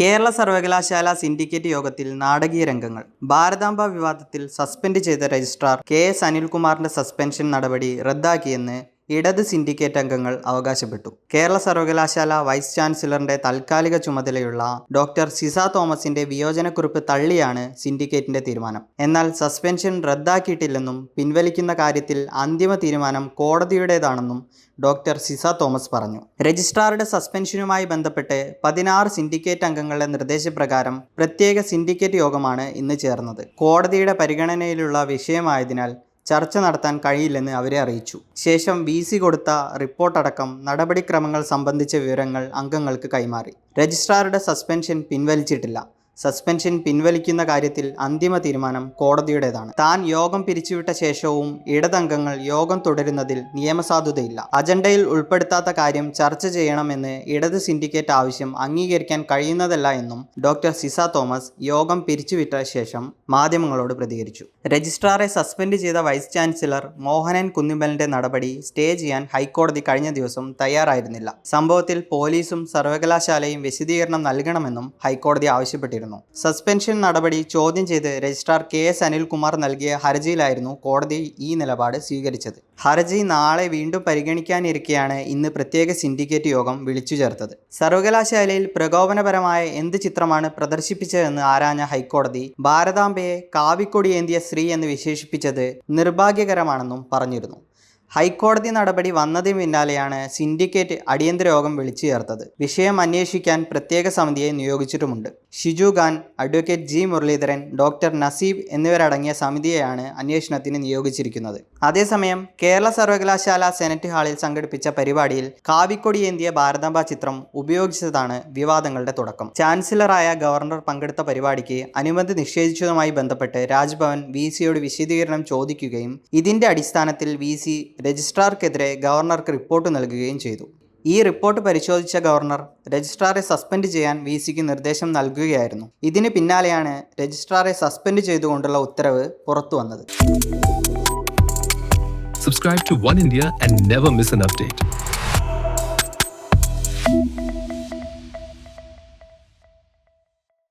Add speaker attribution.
Speaker 1: കേരള സർവകലാശാല സിൻഡിക്കേറ്റ് യോഗത്തിൽ നാടകീയ രംഗങ്ങൾ. ഭാരതാംബ വിവാദത്തിൽ സസ്പെൻഡ് ചെയ്ത രജിസ്ട്രാർ കെ. എസ് അനിൽകുമാറിന്റെ സസ്പെൻഷൻ നടപടി റദ്ദാക്കിയെന്ന് ഇടത് സിൻഡിക്കേറ്റ് അംഗങ്ങൾ അവകാശപ്പെട്ടു. കേരള സർവകലാശാല വൈസ് ചാൻസലറിന്റെ താൽക്കാലിക ചുമതലയുള്ള ഡോക്ടർ സിസ തോമസിന്റെ വിയോജനക്കുറിപ്പ് തള്ളിയാണ് സിൻഡിക്കേറ്റിന്റെ തീരുമാനം. എന്നാൽ സസ്പെൻഷൻ റദ്ദാക്കിയിട്ടില്ലെന്നും പിൻവലിക്കുന്ന കാര്യത്തിൽ അന്തിമ തീരുമാനം കോടതിയുടേതാണെന്നും ഡോക്ടർ സിസ തോമസ് പറഞ്ഞു. രജിസ്ട്രാറുടെ സസ്പെൻഷനുമായി ബന്ധപ്പെട്ട് പതിനാറ് സിൻഡിക്കേറ്റ് അംഗങ്ങളുടെ നിർദ്ദേശപ്രകാരം പ്രത്യേക സിൻഡിക്കേറ്റ് യോഗമാണ് ഇന്ന് ചേർന്നത്. കോടതിയുടെ പരിഗണനയിലുള്ള വിഷയമായതിനാൽ ചർച്ച നടത്താൻ കഴിയില്ലെന്ന് അവരെ അറിയിച്ചു. ശേഷം വി സി കൊടുത്ത റിപ്പോർട്ടടക്കം നടപടിക്രമങ്ങൾ സംബന്ധിച്ച വിവരങ്ങൾ അംഗങ്ങൾക്ക് കൈമാറി. രജിസ്ട്രാറുടെ സസ്പെൻഷൻ പിൻവലിച്ചിട്ടില്ല. സസ്പെൻഷൻ പിൻവലിക്കുന്ന കാര്യത്തിൽ അന്തിമ തീരുമാനം കോടതിയുടേതാണ്. താൻ യോഗം പിരിച്ചുവിട്ട ശേഷവും ഇടതംഗങ്ങൾ യോഗം തുടരുന്നതിൽ നിയമസാധുതയില്ല. അജണ്ടയിൽ ഉൾപ്പെടുത്താത്ത കാര്യം ചർച്ച ചെയ്യണമെന്ന് ഇടത് സിൻഡിക്കേറ്റ് ആവശ്യം അംഗീകരിക്കാൻ കഴിയുന്നതല്ല എന്നും ഡോക്ടർ സിസ തോമസ് യോഗം പിരിച്ചുവിട്ട ശേഷം മാധ്യമങ്ങളോട് പ്രതികരിച്ചു. രജിസ്ട്രാറെ സസ്പെൻഡ് ചെയ്ത വൈസ് ചാൻസലർ മോഹനൻ കുന്നിമ്പലിന്റെ നടപടി സ്റ്റേ ചെയ്യാൻ ഹൈക്കോടതി കഴിഞ്ഞ ദിവസം തയ്യാറായിരുന്നില്ല. സംഭവത്തിൽ പോലീസും സർവകലാശാലയും വിശദീകരണം നൽകണമെന്നും ഹൈക്കോടതി ആവശ്യപ്പെട്ടിരുന്നു. സസ്പെൻഷൻ നടപടി ചോദ്യം ചെയ്ത് രജിസ്ട്രാർ കെ എസ് അനിൽകുമാർ നൽകിയ ഹർജിയിലായിരുന്നു കോടതി ഈ നിലപാട് സ്വീകരിച്ചത്. ഹർജി നാളെ വീണ്ടും പരിഗണിക്കാനിരിക്കെയാണ് ഇന്ന് പ്രത്യേക സിൻഡിക്കേറ്റ് യോഗം വിളിച്ചു ചേർത്തത്. സർവകലാശാലയിൽ പ്രകോപനപരമായ എന്ത് ചിത്രമാണ് പ്രദർശിപ്പിച്ചതെന്ന് ആരാഞ്ഞ ഹൈക്കോടതി ഭാരതാംബയെ കാവിക്കൊടിയേന്തിയ സ്ത്രീ എന്ന് വിശേഷിപ്പിച്ചത് നിർഭാഗ്യകരമാണെന്നും പറഞ്ഞിരുന്നു. ഹൈക്കോടതി നടപടി വന്നതിന് പിന്നാലെയാണ് സിൻഡിക്കേറ്റ് അടിയന്തര യോഗം വിളിച്ചു ചേർത്തത്. വിഷയം അന്വേഷിക്കാൻ പ്രത്യേക സമിതിയെ നിയോഗിച്ചിട്ടുമുണ്ട്. Shiju Khan advocate G Muralidharan doctor Naseeb എന്നിവരടങ്ങിയ സമിതിയെയാണ് അന്വേഷണത്തിന് നിയോഗിച്ചിരിക്കുന്നത്. അതേസമയം കേരള സർവകലാശാല സെനറ്റ് ഹാളിൽ സംഘടിപ്പിച്ച പരിപാടിയിൽ കാവിക്കൊടി ഏന്തിയ ഭാരതാംബ ചിത്രം ഉപയോഗിച്ചതാണ് വിവാദങ്ങളുടെ തുടക്കം. ചാൻസലറായ ഗവർണർ പങ്കെടുത്ത പരിപാടിക്ക് അനുമതി നിഷേധിച്ചതുമായി ബന്ധപ്പെട്ട് രാജ്ഭവൻ വി സിയോട് വിശദീകരണം ചോദിക്കുകയും ഇതിന്റെ അടിസ്ഥാനത്തിൽ വി സി രജിസ്ട്രാർക്കെതിരെ ഗവർണർക്ക് റിപ്പോർട്ട് നൽകുകയും ചെയ്തു. ഈ റിപ്പോർട്ട് പരിശോധിച്ച ഗവർണർ രജിസ്ട്രാറെ സസ്പെൻഡ് ചെയ്യാൻ വി സിക്ക് നിർദ്ദേശം നൽകുകയായിരുന്നു. ഇതിന് പിന്നാലെയാണ് രജിസ്ട്രാറെ സസ്പെൻഡ് ചെയ്തുകൊണ്ടുള്ള ഉത്തരവ് പുറത്തു വന്നത്
Speaker 2: Subscribe to One India and never miss an update.